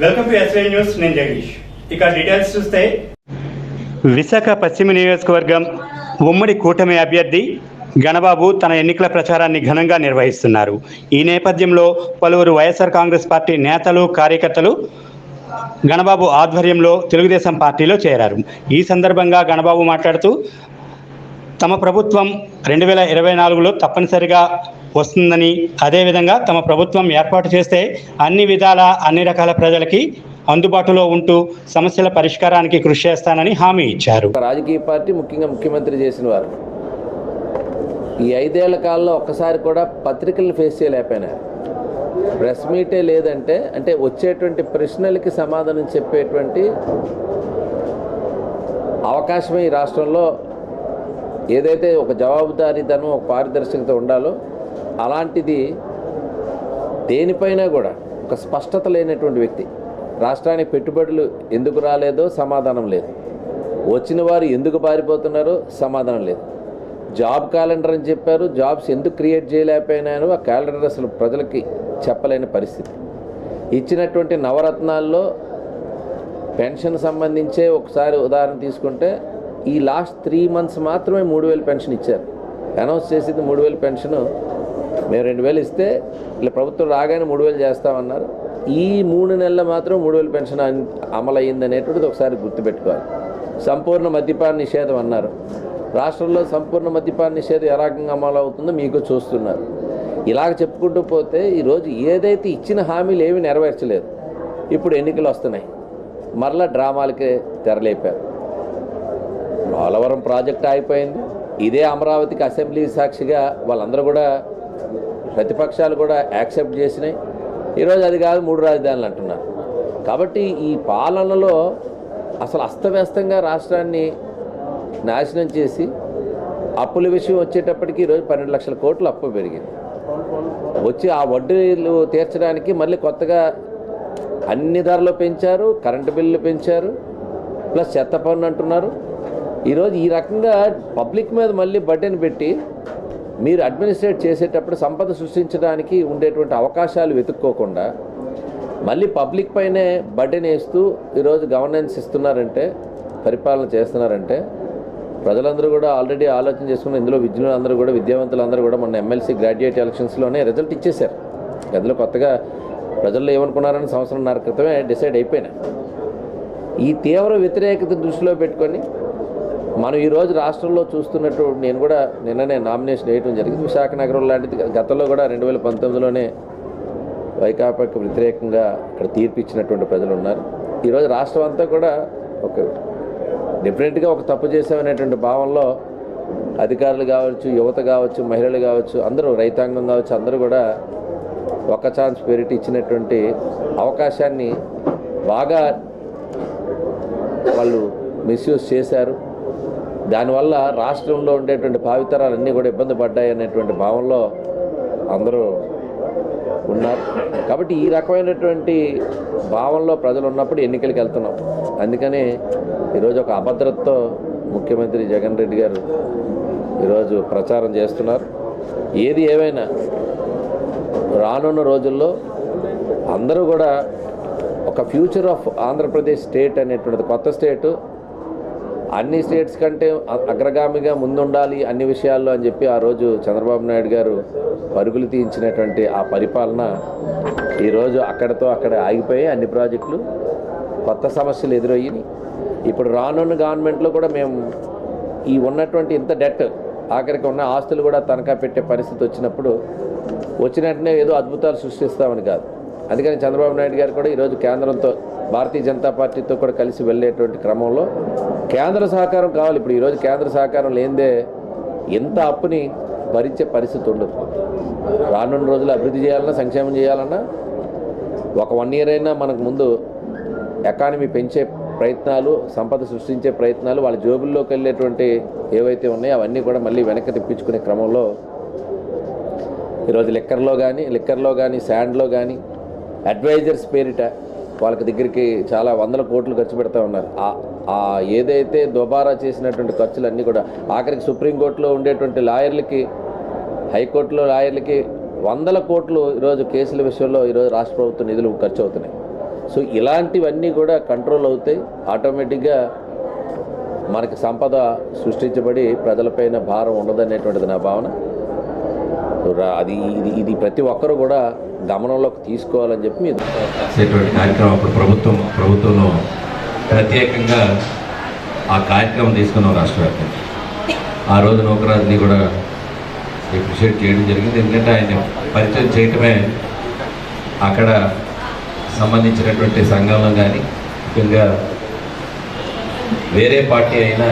Welcome to news నేను జగదీష్. ఇక details చూస్తే విశాఖ పశ్చిమ నియోజకవర్గం ఉమ్మడి కూటమి అభ్యర్థి గణబాబు తన ఎన్నికల ప్రచారాన్ని ఘనంగా నిర్వహిస్తున్నారు. ఈ నేపథ్యంలో పలువురు వైఎస్ఆర్ కాంగ్రెస్ పార్టీ నేతలు కార్యకర్తలు గణబాబు ఆధ్వర్యంలో తెలుగుదేశం పార్టీలో చేరారు. ఈ సందర్భంగా గణబాబు మాట్లాడుతూ తమ ప్రభుత్వం రెండు వేల ఇరవై నాలుగులో తప్పనిసరిగా వస్తుందని అదేవిధంగా తమ ప్రభుత్వం ఏర్పాటు చేస్తే అన్ని విధాల అన్ని రకాల ప్రజలకి అందుబాటులో ఉంటూ సమస్యల పరిష్కారానికి కృషి చేస్తానని హామీ ఇచ్చారు. ఒక రాజకీయ పార్టీ ముఖ్యంగా ముఖ్యమంత్రి చేసిన వారు. ఈ ఐదేళ్ళ కాలంలో ఒక్కసారి కూడా పత్రికలను ఫేస్ చేయలేకపోయినారు. ప్రెస్ మీటే లేదంటే అంటే వచ్చేటువంటి ప్రశ్నలకి సమాధానం చెప్పేటువంటి అవకాశమే ఈ రాష్ట్రంలో. ఏదైతే ఒక జవాబుదారీతనం ఒక పారదర్శకత ఉండాలో అలాంటిది దేనిపైన కూడా ఒక స్పష్టత లేనటువంటి వ్యక్తి. రాష్ట్రానికి పెట్టుబడులు ఎందుకు రాలేదో సమాధానం లేదు. వచ్చిన వారు ఎందుకు పారిపోతున్నారో సమాధానం లేదు. జాబ్ క్యాలెండర్ అని చెప్పారు. జాబ్స్ ఎందుకు క్రియేట్ చేయలేకపోయినాయో ఆ క్యాలెండర్ అసలు ప్రజలకి చెప్పలేని పరిస్థితి. ఇచ్చినటువంటి నవరత్నాల్లో పెన్షన్ సంబంధించే ఒకసారి ఉదాహరణ తీసుకుంటే ఈ లాస్ట్ త్రీ మంత్స్ మాత్రమే మూడు వేలు పెన్షన్ ఇచ్చారు. అనౌన్స్ చేసింది మూడు వేలు పెన్షన్ మేము రెండు వేలు ఇస్తే ఇలా ప్రభుత్వం రాగానే మూడు వేలు చేస్తామన్నారు. ఈ మూడు నెలల మాత్రం మూడు వేలు పెన్షన్ అమలు అయ్యింది అనేటువంటిది ఒకసారి గుర్తుపెట్టుకోవాలి. సంపూర్ణ మద్యపాన నిషేధం అన్నారు. రాష్ట్రంలో సంపూర్ణ మద్యపాన నిషేధం ఏ రకంగా అమలు అవుతుందో మీకు చూస్తున్నారు. ఇలాగ చెప్పుకుంటూ పోతే ఈరోజు ఏదైతే ఇచ్చిన హామీలు ఏమీ నెరవేర్చలేదు. ఇప్పుడు ఎన్నికలు వస్తున్నాయి. మరలా డ్రామాలకే తెరలేపారు. పోలవరం ప్రాజెక్ట్ ఆగిపోయింది. ఇదే అమరావతికి అసెంబ్లీ సాక్షిగా వాళ్ళందరూ కూడా ప్రతిపక్షాలు కూడా యాక్సెప్ట్ చేసినాయి. ఈరోజు అది కాదు మూడు రాజధానులు అంటున్నారు. కాబట్టి ఈ పాలనలో అసలు అస్తవ్యస్తంగా రాష్ట్రాన్ని నాశనం చేసి అప్పుల విషయం వచ్చేటప్పటికి ఈరోజు పన్నెండు లక్షల కోట్లు అప్పు పెరిగింది. వచ్చి ఆ వడ్డీలు తీర్చడానికి మళ్ళీ కొత్తగా అన్ని ధరలు పెంచారు కరెంటు బిల్లులు పెంచారు ప్లస్ చెత్త పన్ను అంటున్నారు. ఈరోజు ఈ రకంగా పబ్లిక్ మీద మళ్ళీ బడ్డెని పెట్టి మీరు అడ్మినిస్ట్రేట్ చేసేటప్పుడు సంపద సృష్టించడానికి ఉండేటువంటి అవకాశాలు వెతుక్కోకుండా మళ్ళీ పబ్లిక్ పైనే బడ్డెని వేస్తూ ఈరోజు గవర్నెన్స్ ఇస్తున్నారంటే పరిపాలన చేస్తున్నారంటే ప్రజలందరూ కూడా ఆల్రెడీ ఆలోచన చేసుకున్న ఇందులో విద్యులందరూ కూడా విద్యావంతులందరూ కూడా మొన్న ఎమ్మెల్సీ గ్రాడ్యుయేట్ ఎలక్షన్స్లోనే రిజల్ట్ ఇచ్చేశారు. అందులో కొత్తగా ప్రజల్లో ఏమనుకున్నారని సంవత్సరంన్నర క్రితమే డిసైడ్ అయిపోయినాయి ఈ తీవ్ర వ్యతిరేకత దృష్టిలో పెట్టుకొని మనం ఈరోజు రాష్ట్రంలో చూస్తున్నట్టు నేను కూడా నిన్ననే నామినేషన్ వేయడం జరిగింది. విశాఖ నగరం లాంటిది గతంలో కూడా రెండు వేల పంతొమ్మిదిలోనే వైకాపాకి వ్యతిరేకంగా ఇక్కడ తీర్పు ఇచ్చినటువంటి ప్రజలు ఉన్నారు. ఈరోజు రాష్ట్రం అంతా కూడా ఒక డిఫరెంట్గా ఒక తప్పు చేసామనేటువంటి భావంలో అధికారులు కావచ్చు యువత కావచ్చు మహిళలు కావచ్చు అందరూ రైతాంగం కావచ్చు అందరూ కూడా ఒక ఛాన్స్ పేరిటి ఇచ్చినటువంటి అవకాశాన్ని బాగా వాళ్ళు మిస్యూజ్ చేశారు. దానివల్ల రాష్ట్రంలో ఉండేటువంటి భావితరాలన్నీ కూడా ఇబ్బంది పడ్డాయి అనేటువంటి భావంలో అందరూ ఉన్నారు. కాబట్టి ఈ రకమైనటువంటి భావంలో ప్రజలు ఉన్నప్పుడు ఎన్నికలకు వెళ్తున్నాం. అందుకని ఈరోజు ఒక అభద్రతతో ముఖ్యమంత్రి జగన్ రెడ్డి గారు ఈరోజు ప్రచారం చేస్తున్నారు. ఏది ఏమైనా రానున్న రోజుల్లో అందరూ కూడా ఒక ఫ్యూచర్ ఆఫ్ ఆంధ్రప్రదేశ్ స్టేట్ అనేటువంటిది కొత్త స్టేటు అన్ని స్టేట్స్ కంటే అగ్రగామిగా ముందుండాలి అన్ని విషయాల్లో అని చెప్పి ఆ రోజు చంద్రబాబు నాయుడు గారు పరుగులు తీయించినటువంటి ఆ పరిపాలన ఈరోజు అక్కడతో అక్కడ ఆగిపోయి అన్ని ప్రాజెక్టులు కొత్త సమస్యలు ఎదురయ్యి. ఇప్పుడు రానున్న గవర్నమెంట్లో కూడా మేము ఈ ఉన్నటువంటి ఇంత డెట్ ఆఖరికి ఉన్న ఆస్తులు కూడా తనఖా పెట్టే పరిస్థితి వచ్చినప్పుడు వచ్చిన వెంటనే ఏదో అద్భుతాలు సృష్టిస్తామని కాదు. అందుకని చంద్రబాబు నాయుడు గారు కూడా ఈరోజు కేంద్రంతో భారతీయ జనతా పార్టీతో కూడా కలిసి వెళ్ళేటువంటి క్రమంలో కేంద్ర సహకారం కావాలి. ఇప్పుడు ఈరోజు కేంద్ర సహకారం లేనిదే ఎంత అప్పుని భరించే పరిస్థితి ఉండదు. రానున్న రోజులు అభివృద్ధి చేయాలన్నా సంక్షేమం చేయాలన్నా ఒక వన్ ఇయర్ అయినా మనకు ముందు ఎకానమీ పెంచే ప్రయత్నాలు సంపద సృష్టించే ప్రయత్నాలు వాళ్ళ జోబుల్లోకి వెళ్ళేటువంటి ఏవైతే ఉన్నాయో అవన్నీ కూడా మళ్ళీ వెనక్కి తెప్పించుకునే క్రమంలో ఈరోజు లిక్కర్లో కానీ లిక్కర్లో కానీ శాండ్లో కానీ అడ్వైజర్స్ పేరిట వాళ్ళకి దగ్గరికి చాలా వందల కోట్లు ఖర్చు పెడతా ఉన్నారు. ఆ- ఏదైతే దుబారా చేసినటువంటి ఖర్చులన్నీ కూడా ఆఖరికి సుప్రీంకోర్టులో ఉండేటువంటి లాయర్లకి హైకోర్టులో లాయర్లకి వందల కోట్లు ఈరోజు కేసుల విషయంలో ఈరోజు రాష్ట్ర ప్రభుత్వ నిధులు ఖర్చు అవుతున్నాయి సో ఇలాంటివన్నీ కూడా కంట్రోల్ అవుతాయి. ఆటోమేటిక్గా మనకి సంపద సృష్టించబడి ప్రజలపైన భారం ఉండదనేటువంటిది నా భావన. రా- అది ఇది ఇది ప్రతి ఒక్కరూ కూడా గమనంలోకి తీసుకోవాలని చెప్పి మీ కార్యక్రమం అప్పుడు ప్రభుత్వం ప్రభుత్వంలో ప్రత్యేకంగా ఆ కార్యక్రమం తీసుకున్నాం రాష్ట్ర వ్యాప్తంగా. ఆ రోజు నౌకరాజుని కూడా అప్రిషియేట్ చేయడం జరిగింది. ఎందుకంటే ఆయన పరిచయం చేయటమే అక్కడ సంబంధించినటువంటి సంఘంలో కానీ ముఖ్యంగా వేరే పార్టీ అయినా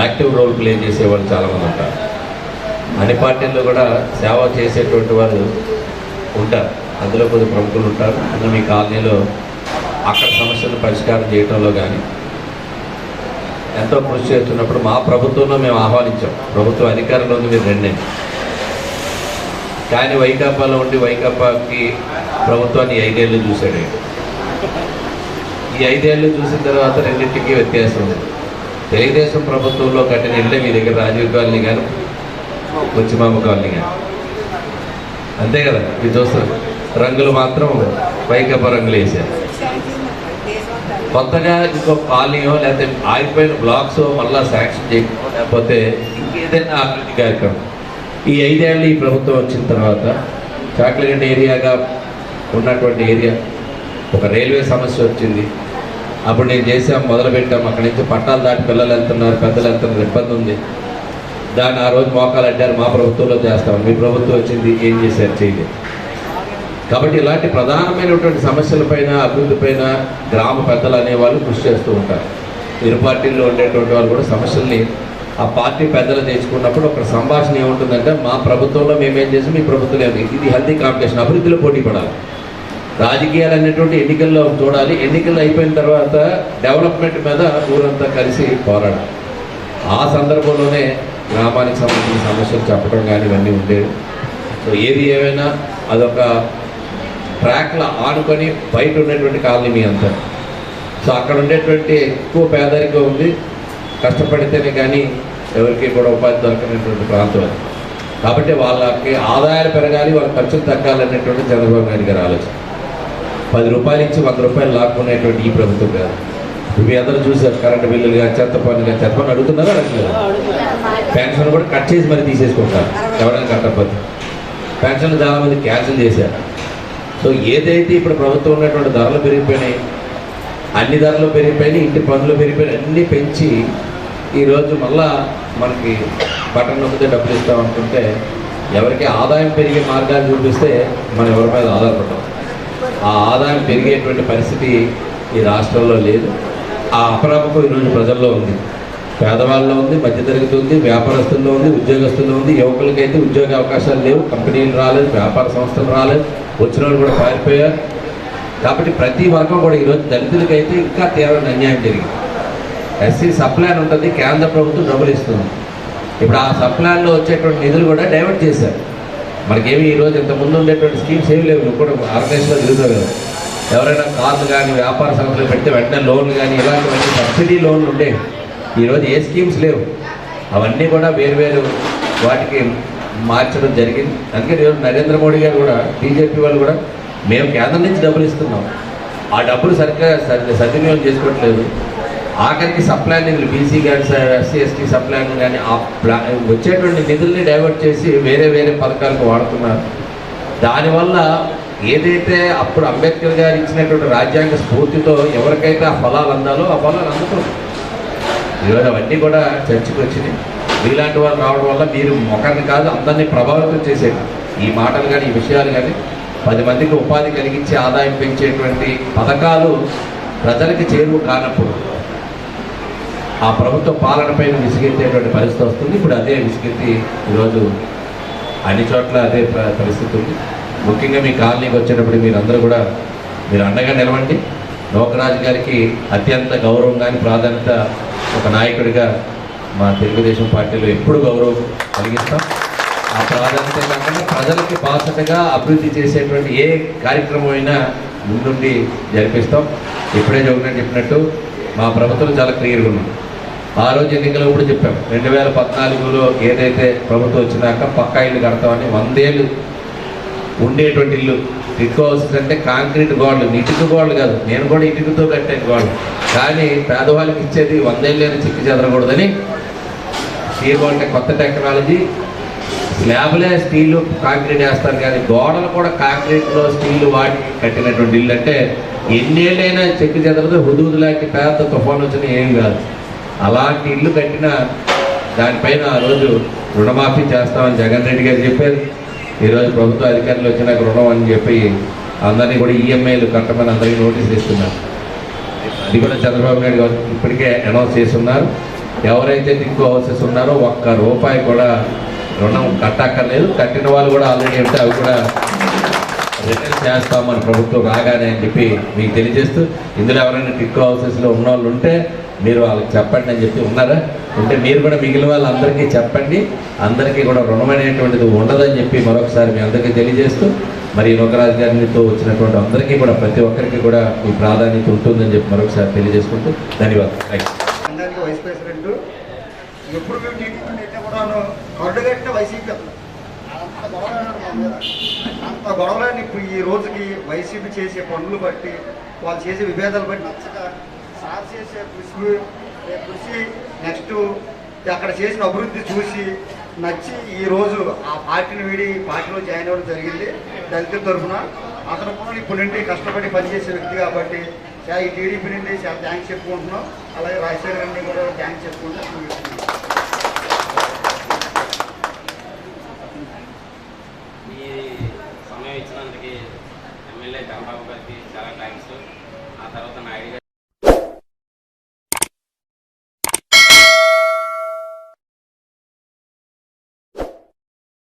యాక్టివ్ రోల్ ప్లే చేసేవాళ్ళు చాలామంది ఉంటారు. అన్ని పార్టీల్లో కూడా సేవ చేసేటువంటి వాళ్ళు ఉంటారు. అందులో కొద్ది ప్రముఖులు ఉంటారు. అందులో మీ కాలనీలో అక్కడ సమస్యలను పరిష్కారం చేయడంలో కానీ ఎంతో కృషి చేస్తున్నప్పుడు మా ప్రభుత్వంలో మేము ఆహ్వానించాం. ప్రభుత్వం అధికారంలో ఉంది మీరు రెండే. కానీ వైకాపాలో ఉండి వైకాపాకి ప్రభుత్వాన్ని ఐదేళ్ళు చూశాడు ఈ ఐదేళ్ళు చూసిన తర్వాత రెండింటికి వ్యత్యాసం ఉంది. తెలుగుదేశం ప్రభుత్వంలో కట్టిన ఇళ్ళే మీ దగ్గర రాజీవ్ కాలనీ కానీ వచ్చిమామ కాలనీ కానీ అంతే కదా? మీరు చూస్తారు రంగులు మాత్రం పైకప్ప రంగులు వేసారు కొత్తగా ఇంకో కాలనీయో లేకపోతే ఆగిపోయిన బ్లాక్స్ మళ్ళీ శాంక్షన్ చేయకపో లేకపోతే ఇంకేదైనా అభివృద్ధి కార్యక్రమం. ఈ ఐదేళ్ళు ఈ ప్రభుత్వం వచ్చిన తర్వాత చాక్లగడ్డ ఏరియాగా ఉన్నటువంటి ఏరియా ఒక రైల్వే సమస్య వచ్చింది. అప్పుడు నేను చేసాం మొదలుపెట్టాం. అక్కడి నుంచి పట్టాలు దాటి పిల్లలు వెళ్తున్నారు పెద్దలు వెళ్తున్నారు ఇబ్బంది ఉంది. దాన్ని ఆ రోజు మోకాలంటారు మా ప్రభుత్వంలో చేస్తాం. మీ ప్రభుత్వం వచ్చింది ఏం చేశారు చేయలేదు. కాబట్టి ఇలాంటి ప్రధానమైనటువంటి సమస్యలపైన అభివృద్ధిపైన గ్రామ పెద్దలు అనేవాళ్ళు కృషి చేస్తూ ఉంటారు. ఇరు పార్టీల్లో ఉండేటువంటి వాళ్ళు కూడా సమస్యల్ని ఆ పార్టీ పెద్దలు తెచ్చుకున్నప్పుడు ఒక సంభాషణ ఏముంటుందంటే మా ప్రభుత్వంలో మేమేం చేసి మీ ప్రభుత్వంలో ఇది హెల్తీ కాంపిటీషన్ అభివృద్ధిలో పోటీ పడాలి. రాజకీయాలు అనేటువంటి ఎన్నికల్లో చూడాలి. ఎన్నికలు అయిపోయిన తర్వాత డెవలప్మెంట్ మీద ఊరంతా కలిసి పోరాడాలి. ఆ సందర్భంలోనే గ్రామానికి సంబంధించిన సమస్యలు చెప్పడం కానీ ఇవన్నీ ఉండేవి. సో ఏది ఏమైనా అదొక ట్రాక్లో ఆనుకొని బయట ఉన్నటువంటి కాలనీ మీ అంతా. సో అక్కడ ఉండేటువంటి ఎక్కువ పేదరికం ఉంది. కష్టపడితేనే కానీ ఎవరికి కూడా ఉపాధి దొరకనటువంటి ప్రాంతం కాబట్టి వాళ్ళకి ఆదాయాలు పెరగాలి వాళ్ళ ఖర్చులు తగ్గాలనేటువంటి చంద్రబాబు నాయుడు గారి ఆలోచన. పది రూపాయలు ఇచ్చి వంద రూపాయలు లాక్కునేటువంటి ఈ ప్రభుత్వం కాదు. మీ అందరూ చూసారు కరెంట్ బిల్లులు కానీ చెత్త పనులు కానీ చెత్త పని అడుగుతున్నారా అడగలేదు పెన్షన్ కూడా కట్ చేసి మరి తీసేసుకుంటారు ఎవరైనా కట్టకపోతే పెన్షన్లు చాలామంది క్యాన్సిల్ చేశారు. సో ఏదైతే ఇప్పుడు ప్రభుత్వం ఉన్నటువంటి ధరలు పెరిగిపోయినాయి అన్ని ధరలు పెరిగిపోయినాయి ఇంటి పనులు పెరిగిపోయినాయి అన్నీ పెంచి ఈరోజు మళ్ళా మనకి బటన్ నొక్కితే డబ్బులు ఇస్తాం అనుకుంటే ఎవరికి ఆదాయం పెరిగే మార్గాలు చూపిస్తే మనం ఎవరి మీద ఆధారపడతాం. ఆ ఆదాయం పెరిగేటువంటి పరిస్థితి ఈ రాష్ట్రంలో లేదు. ఆ అపరాపకం ఈరోజు ప్రజల్లో ఉంది. పేదవాళ్ళలో ఉంది మధ్యతరగతి ఉంది వ్యాపారస్తుల్లో ఉంది ఉద్యోగస్తుల్లో ఉంది యువకులకైతే ఉద్యోగ అవకాశాలు లేవు కంపెనీలు రాలేదు వ్యాపార సంస్థలు రాలేదు వచ్చిన వాళ్ళు కూడా పారిపోయారు. కాబట్టి ప్రతి వర్గం కూడా ఈరోజు దళితులకైతే ఇంకా తీవ్రమైన అన్యాయం జరిగింది. ఎస్సీ సప్లాన్ ఉంటుంది కేంద్ర ప్రభుత్వం డబ్బులు ఇస్తుంది. ఇప్పుడు ఆ సప్లాన్లో వచ్చేటువంటి నిధులు కూడా డైవర్ట్ చేశారు. మనకేమి ఈరోజు ఇంత ముందు ఉండేటువంటి స్కీమ్స్ ఏమి లేవు నువ్వు కూడా ఆర్గనైజ్లో తిరుగుతావు కదా. ఎవరైనా కార్లు కానీ వ్యాపార సంస్థలు పెడితే వెంటనే లోన్లు కానీ ఇలాంటివన్నీ సబ్సిడీ లోన్లు ఉండేవి ఈరోజు ఏ స్కీమ్స్ లేవు. అవన్నీ కూడా వేరు వేరు వాటికి మార్చడం జరిగింది. అందుకే ఈరోజు నరేంద్ర మోడీ గారు కూడా బీజేపీ వాళ్ళు కూడా మేము కేంద్రం నుంచి డబ్బులు ఇస్తున్నాం. ఆ డబ్బులు సరిగ్గా సరి సద్వినియోగం చేసుకోవట్లేదు. ఆఖరికి సప్లై నిధులు బీసీ కానీ ఎస్సీ ఎస్టీ సప్లై కానీ ఆ ప్లా వచ్చేటువంటి నిధుల్ని డైవర్ట్ చేసి వేరే వేరే పథకాలకు వాడుతున్నారు. దానివల్ల ఏదైతే అప్పుడు అంబేద్కర్ గారు ఇచ్చినటువంటి రాజ్యాంగ స్ఫూర్తితో ఎవరికైతే ఆ ఫలాలు అందాలో ఆ ఫలాలు అందుతుంది ఈరోజు అవన్నీ కూడా చర్చకు వచ్చినాయి. మీలాంటి వాళ్ళు రావడం వల్ల మీరు ఒకరిని కాదు అందరినీ ప్రభావితం చేసేది. ఈ మాటలు కానీ ఈ విషయాలు కానీ పది మందికి ఉపాధి కలిగించి ఆదాయం పెంచేటువంటి పథకాలు ప్రజలకి చేరువు కానప్పుడు ఆ ప్రభుత్వ పాలనపైన విసిగెత్తేటువంటి పరిస్థితి వస్తుంది. ఇప్పుడు అదే విసిగెత్తి ఈరోజు అన్ని చోట్ల అదే పరిస్థితి ఉంది. ముఖ్యంగా మీ కాలనీకి వచ్చేటప్పుడు మీరందరూ కూడా మీరు అండగా నిలవండి. లోకరాజు గారికి అత్యంత గౌరవం కానీ ప్రాధాన్యత ఒక నాయకుడిగా మా తెలుగుదేశం పార్టీలో ఎప్పుడు గౌరవం కలిగిస్తాం. ఆ ప్రాధాన్యత కాకుండా ప్రజలకి బాసటగా అభివృద్ధి చేసేటువంటి ఏ కార్యక్రమం అయినా ముందుండి జరిపిస్తాం. ఇప్పుడే జగన్ చెప్పినట్టు మా ప్రభుత్వం చాలా క్లియర్గా ఉన్నాం ఆ రోజు ఎన్నికలు కూడా చెప్పాం. రెండు వేల పద్నాలుగులో ఏదైతే ప్రభుత్వం వచ్చినాక పక్కా ఇల్లు కడతామని వందేళ్ళు ఉండేటువంటి ఇల్లు. ఇటుక హౌసెస్ అంటే కాంక్రీట్ గోడలు. ఇటుక గోడలు కాదు. నేను కూడా ఇటుకతో కట్టాను గోడలు. కానీ పేదవాళ్ళకి ఇచ్చేది వందేళ్ళైనా చిక్కు చెదరకూడదని స్టీల్ అంటే కొత్త టెక్నాలజీ స్లాబ్లే స్టీలు కాంక్రీట్ వేస్తారు కానీ గోడలు కూడా కాంక్రీట్లో స్టీల్ వాడి కట్టినటువంటి ఇల్లు అంటే ఎన్నేళ్ళైనా చెక్కు చెదరదు. హుదూదు లాంటి పెద్ద తుఫాన్ వచ్చిన ఏం కాదు. అలాంటి ఇల్లు కట్టిన దానిపైన ఆ రోజు రుణమాఫీ చేస్తామని జగన్ రెడ్డి గారు చెప్పారు. ఈరోజు ప్రభుత్వ అధికారులు వచ్చినాక రుణం అని చెప్పి అందరినీ కూడా ఈఎంఐలు కట్టమని అందరికీ నోటీసులు ఇస్తున్నారు. అది కూడా చంద్రబాబు నాయుడు గారు ఇప్పటికే అనౌన్స్ చేస్తున్నారు. ఎవరైతే టిక్కో హౌసెస్ ఉన్నారో ఒక్క రూపాయి కూడా రుణం కట్టక్కర్లేదు. కట్టిన వాళ్ళు కూడా ఆల్రెడీ ఉంటే అవి కూడా రిటర్న్ మన ప్రభుత్వం రాగానే అని చెప్పి మీకు తెలియజేస్తూ ఇందులో ఎవరైనా టిక్కో హౌసెస్లో ఉన్న వాళ్ళు ఉంటే మీరు వాళ్ళకి చెప్పండి అని చెప్పి ఉన్నారా? ఉంటే మీరు కూడా మిగిలిన వాళ్ళందరికీ చెప్పండి. అందరికీ కూడా రుణం అనేటువంటిది ఉండదని చెప్పి మరొకసారి మీ అందరికీ తెలియజేస్తూ మరి నూకరాజు గారితో వచ్చినటువంటి అందరికీ కూడా ప్రతి ఒక్కరికి కూడా ఈ ప్రాధాన్యత ఉంటుందని చెప్పి మరొకసారి తెలియజేసుకుంటూ ధన్యవాదాలు. వైస్ ప్రెసిడెంట్ ఎప్పుడు మేము కూడా వైసీపీ అంత గొడవలే గొడవలని ఇప్పుడు ఈ రోజుకి వైసీపీ చేసే పనులు బట్టి వాళ్ళు చేసే విభేదాలు బట్టి నచ్చక సార్ చేసే కృషి కృషి నెక్స్ట్ అక్కడ చేసిన అభివృద్ధి చూసి నచ్చి ఈ రోజు ఆ పార్టీని వీడి పార్టీలో జాయిన్ అవ్వడం జరిగింది దళితుల తరఫున. అతను కూడా ఇప్పుడు నుండి కష్టపడి పనిచేసే వ్యక్తి కాబట్టి ఈ టీడీపీ నుండి చాలా థ్యాంక్స్ చెప్పుకుంటున్నాం. అలాగే రాజశేఖర్ రెడ్డి కూడా థ్యాంక్స్ చెప్పుకుంటున్నాం ఈ సమయం ఇచ్చినందుకు ఎమ్మెల్యే చంద్రబాబు గారికి చాలా థ్యాంక్స్ ఆ తర్వాత నాయుడు